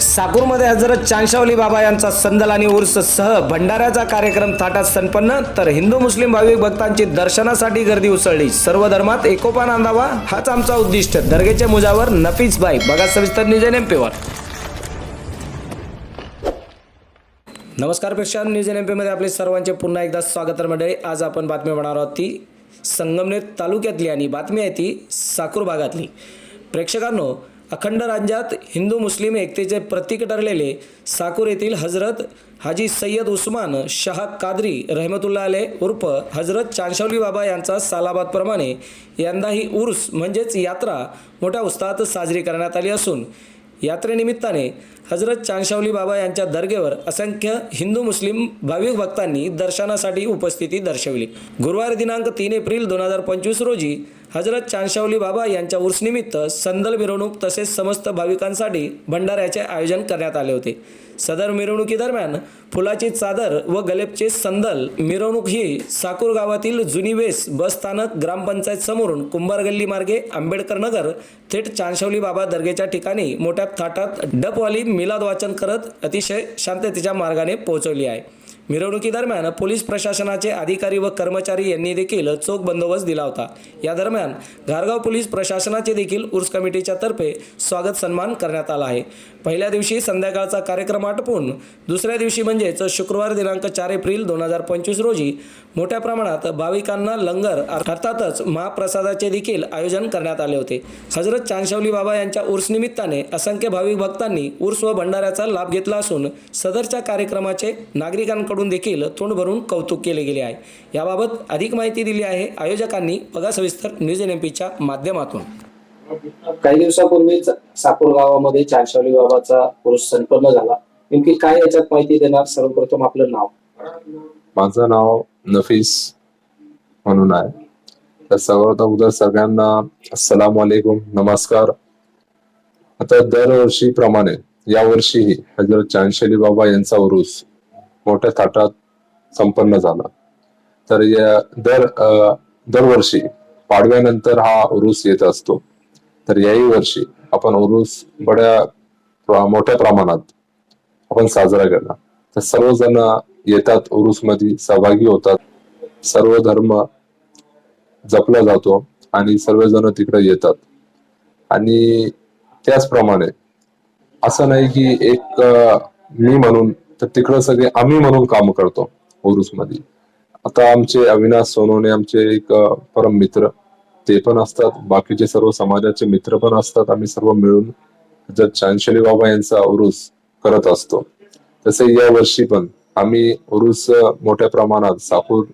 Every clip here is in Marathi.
साकूरमध्ये हजरत चांशावली बाबा यांचा संदल आणि उर्स सह भंडाऱ्याचा कार्यक्रम थाटात संपन्न तर हिंदू मुस्लिम भाविक भक्तांची दर्शनासाठी गर्दी उसळली. सर्व धर्मात एकोपा नांदावा हाच आमचा उद्दिष्ट. दर्गेच्या मुजावर नफीस बाई. बघा सविस्तर निजन एमपीवर नमस्कारपेक्षा न्यूज एन एमपीमध्ये आपले सर्वांचे पुन्हा एकदा स्वागत तर मंडळी. आज आपण बातमी होणार आहोत ती संगमनेर तालुक्यातली आणि बातमी आहे ती साकूर भागातली. प्रेक्षकांनो अखंड राज्यात हिंदू मुस्लिम एकतेचे प्रतीक ठरलेले साकूर येथील हजरत हाजी सय्यद उस्मान शाह कादरी रहमतुल्ला अले उर्फ हजरत चांशवली बाबा यांचा सालाबादप्रमाणे यंदाही उर्स म्हणजेच यात्रा मोठ्या उत्साहात साजरी करण्यात आली असून यात्रेनिमित्ताने हजरत चांशावली बाबा यांच्या दर्गेवर असंख्य हिंदू मुस्लिम भाविक भक्तांनी दर्शनासाठी उपस्थिती दर्शवली. गुरुवार दिनांक तीन एप्रिल दोन हजार पंचवीस रोजी हजरत चांशावली बाबा यांच्या उर्सनिमित्त संदल मिरवणूक तसेच समस्त भाविकांसाठी भंडाऱ्याचे आयोजन करण्यात आले होते. सदर मिरवणुकीदरम्यान फुलाची चादर व गलेपचे संदल मिरवणूक ही साकूर गावातील जुनी वेस बस स्थानक ग्रामपंचायत समोरून कुंभार गल्ली मार्गे आंबेडकर नगर थेट चांशवली बाबा दर्गेच्या ठिकाणी मोठ्या थाटात डपवाली मिलाद वाचन करत अतिशय शांततेच्या मार्गाने पोहोचवली आहे. मिरवणुकीदरम्यान पोलीस प्रशासनाचे अधिकारी व कर्मचारी यांनी देखील चोख बंदोबस्त दिला होता. या दरम्यान घारगाव पोलीस प्रशासनाचे देखील उर्स कमिटीच्या तर्फे स्वागत सन्मान करण्यात आला आहे. पहिल्या दिवशी संध्याकाळचा कार्यक्रम आटपून दुसऱ्या दिवशी म्हणजेच शुक्रवार दिनांक चार एप्रिल दोन हजार पंचवीस रोजी मोठ्या प्रमाणात भाविकांना लंगर अर्थातच महाप्रसादाचे देखील आयोजन करण्यात आले होते. हजरत चांशवली बाबा यांच्या उर्स निमित्ताने असंख्य भाविक भक्तांनी उर्स व भंडाऱ्याचा लाभ घेतला असून सदरच्या कार्यक्रमाचे नागरिकांकडून देखील तोंड भरून कौतुक केले गेले आहे. याबाबत अधिक माहिती दिली आहे आयोजकांनी बघा सविस्तर न्यूज एन एम पीच्या माध्यमातून. काही दिवसापूर्वीच साकूर गावामध्ये चारशावली बाबाचा पुरुष संपन्न झाला. नेमकी काय याच्यात माहिती देणार सर्वप्रथम आपलं नाव? माझं नाव नफीस म्हणून आहे. तर सर्वात अगोदर सगळ्यांना अस्सलाम वालेकुम नमस्कार. आता दरवर्षी प्रमाणे या वर्षीही हजरत चांशली बाबा यांचा उरूस मोठ्या थाटात संपन्न झाला. तर या दर दरवर्षी पाडव्यानंतर हा उरूस येत असतो. तर याही वर्षी आपण उरूस बड्या मोठ्या प्रमाणात आपण साजरा केला तर सर्वजण येतात उरूसमध्ये सहभागी होतात. सर्व धर्म जपला जातो आणि सर्वजण तिकडे येतात. आणि त्याचप्रमाणे असं नाही की एक मी म्हणून तर तिकडं सगळे आम्ही म्हणून काम करतो मध्ये आता आमचे अविनाश सोनवणे आमचे एक परम मित्र ते पण असतात. बाकीचे सर्व समाजाचे मित्र पण असतात. आम्ही सर्व मिळून जर चांशली बाबा यांचा उरुस करत असतो. तसे या वर्षी पण आम्ही उरुस मोठ्या प्रमाणात साकूर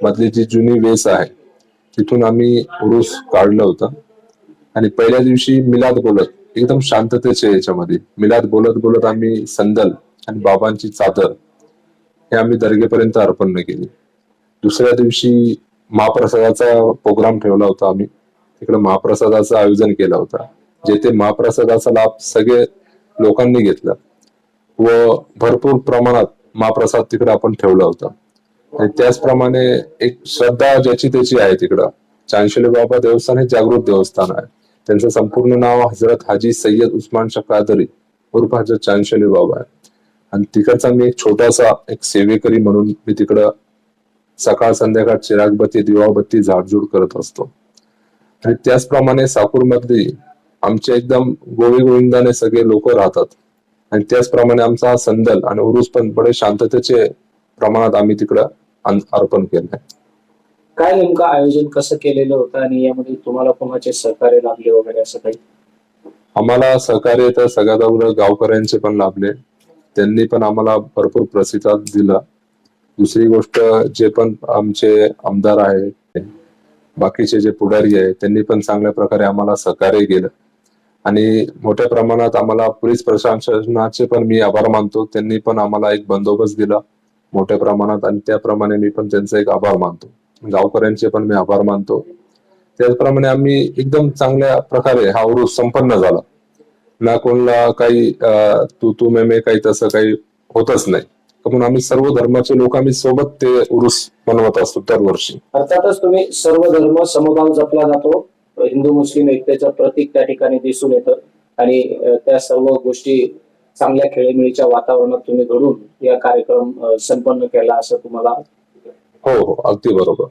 मधली जी जुनी वेस आहे तिथून आम्ही उरुस काढलं होतं. आणि पहिल्या दिवशी मिलाद बोलत एकदम शांततेचे याच्यामध्ये मिलाद बोलत बोलत आम्ही संदल आणि बाबांची चादर हे आम्ही दर्गेपर्यंत अर्पण केली. दुसऱ्या दिवशी महाप्रसादाचा प्रोग्राम ठेवला होता आम्ही. तिकडे महाप्रसादाचं आयोजन केलं होतं. जेथे महाप्रसादाचा लाभ सगळे लोकांनी घेतला व भरपूर प्रमाणात महाप्रसाद तिकडे आपण ठेवला होता. आणि त्याचप्रमाणे एक श्रद्धा ज्याची त्याची आहे तिकडं. चांशली बाबा देवस्थान हे जागृत देवस्थान आहे. त्यांचं संपूर्ण नाव हजरत हाजी सय्यद उस्मान शाह कादरी उर्फ हजरत चांशली बाबा आहे. आणि तिकडचा मी एक छोटासा एक सेवेकरी म्हणून मी तिकडं सकाळ संध्याकाळ चिरागबत्ती दिवाबत्ती झाडझूड करत असतो. आणि त्याचप्रमाणे साकूरमध्ये आमचे एकदम गोवी गोविंदाने सगळे लोक राहतात. आणि त्याचप्रमाणे आमचा हा संदल आणि उरूस पण बडे शांततेचे प्रमाणात आम्ही तिकडं अर्पण केलंय. काय नेमकं आयोजन कसं केलेलं होतं आणि यामध्ये तुम्हाला कोणाचे सहकार्य लाभले वगैरे असं काही? आम्हाला सहकार्य तर सगळ्यात अगोदर गावकऱ्यांचे पण लाभले. त्यांनी पण आम्हाला भरपूर प्रतिसाद दिला. दुसरी गोष्ट जे पण आमचे आमदार आहे बाकीचे जे पुढारी आहे त्यांनी पण चांगल्या प्रकारे आम्हाला सहकार्य केलं. आणि मोठ्या प्रमाणात आम्हाला पोलीस प्रशासनाचे पण मी आभार मानतो. त्यांनी पण आम्हाला एक बंदोबस्त दिला मोठ्या प्रमाणात आणि त्याप्रमाणे मी पण त्यांचा एक आभार मानतो. गावकऱ्यांचे पण मी आभार मानतो. त्याचप्रमाणे आम्ही एकदम चांगल्या प्रकारे हा उरूस संपन्न झाला. ना कोणाला काही तू तू मे मे काही तसं काही होतच नाही. म्हणून आम्ही सर्व धर्माचे लोक आम्ही सोबत ते उरूस बनवत असतो दरवर्षी. अर्थातच तुम्ही सर्व धर्म समभाव जपला जातो. हिंदू मुस्लिम एकतेचं प्रतीक त्या ठिकाणी दिसून येतं. आणि त्या सर्व गोष्टी चांगल्या खेळीमेळीच्या वातावरणात तुम्ही घडून या कार्यक्रम संपन्न केला असं तुम्हाला हो हो. अगदी बरोबर.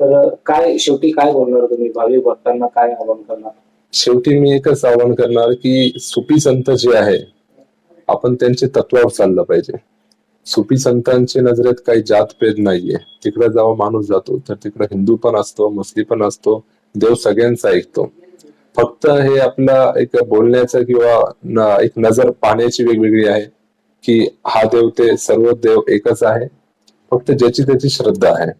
तर काय शेवटी काय बोलणार तुम्ही? भावी भक्तांना काय आवाहन करणार? शेवटी मी एकच आवाहन करणार की सुफी संत जे आहे आपण त्यांचे तत्वावर चाललं पाहिजे. सुफी संतांच्या नजरेत काही जातभेद नाहीये. तिकडे जेव्हा माणूस जातो तर तिकडे हिंदू पण असतो मुस्लिम पण असतो देव सगळ्यांचा ऐकतो. फक्त हे आपला एक बोलण्याचं किंवा एक नजर पाहण्याची वेगवेगळी आहे की हा देव ते सर्व देव एकच आहे फक्त ज्याची त्याची श्रद्धा आहे.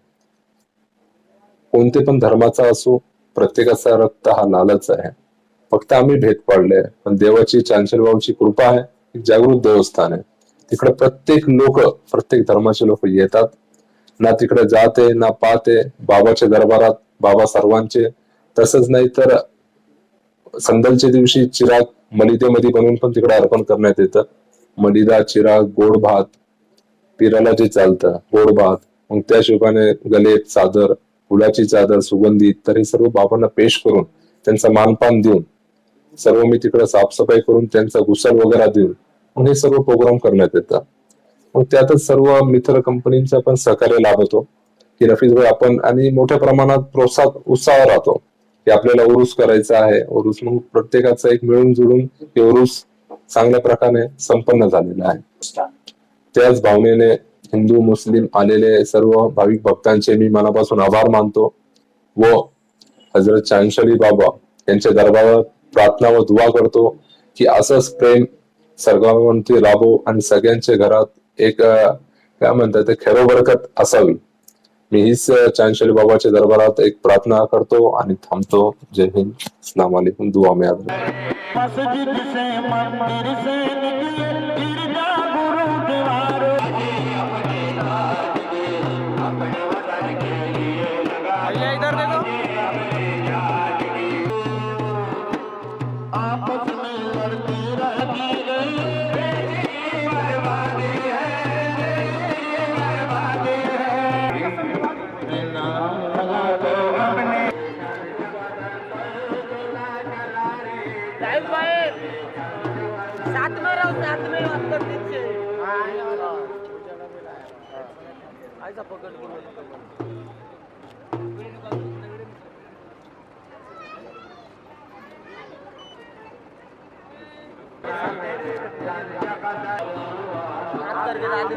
कोणते पण धर्माचा असो प्रत्येकाचा रक्त हा लालच आहे. फक्त आम्ही भेद पाडले. पण देवाची चांचलबाबूची कृपा आहे. एक जागृत देवस्थान आहे. तिकडे प्रत्येक लोक प्रत्येक धर्माचे लोक येतात. ना तिकडे जाते ना पाहते. बाबाच्या दरबारात बाबा सर्वांचे. तसंच नाही तर संदलच्या दिवशी चिराग मलिदेमध्ये बनवून पण तिकडे अर्पण करण्यात येतं. मलिदा चिराग गोड भात पिराला जे चालतं गोड भात मग त्या हिशोबाने गलेत चादर फुलाची चादर सुगंधित तर हे सर्व बाबांना पेश करून त्यांचा मानपान देऊन सर्व मी तिकडे साफसफाई करून त्यांचा घुसल वगैरे देऊन मग हे सर्व प्रोग्राम करण्यात येतात मग त्यातच सर्व मित्र कंपनींचा पण सहकार्य लाभतो की रफीज भाई आपण आणि मोठ्या प्रमाणात प्रोत्साह उत्साह राहतो. की आपल्याला उरूस करायचा आहे. उरूस मग प्रत्येकाचा एक मिळून जुळून हे उरूस चांगल्या प्रकारे संपन्न झालेला आहे. त्याच भावनेने हिंदू मुस्लिम आलेले सर्व भाविक भक्तांचे मी मनापासून आभार मानतो. व हजरत चांशली बाबा यांच्या दरबारात प्रार्थना व दुवा करतो की असंच प्रेम सर्वांवरती राबो आणि सगळ्यांच्या घरात एक काय म्हणतात ते खैरोबरकत असावी. मी हीच चांदशली बाबाच्या दरबारात एक प्रार्थना करतो आणि थांबतो. जय हिंद. अस्सलाम वालेकुम दुआ में याद साथ में रहो साथ में ऐसा पकड़ के बोलो हाथ करके डाली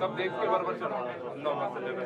सब देख के बराबर चलो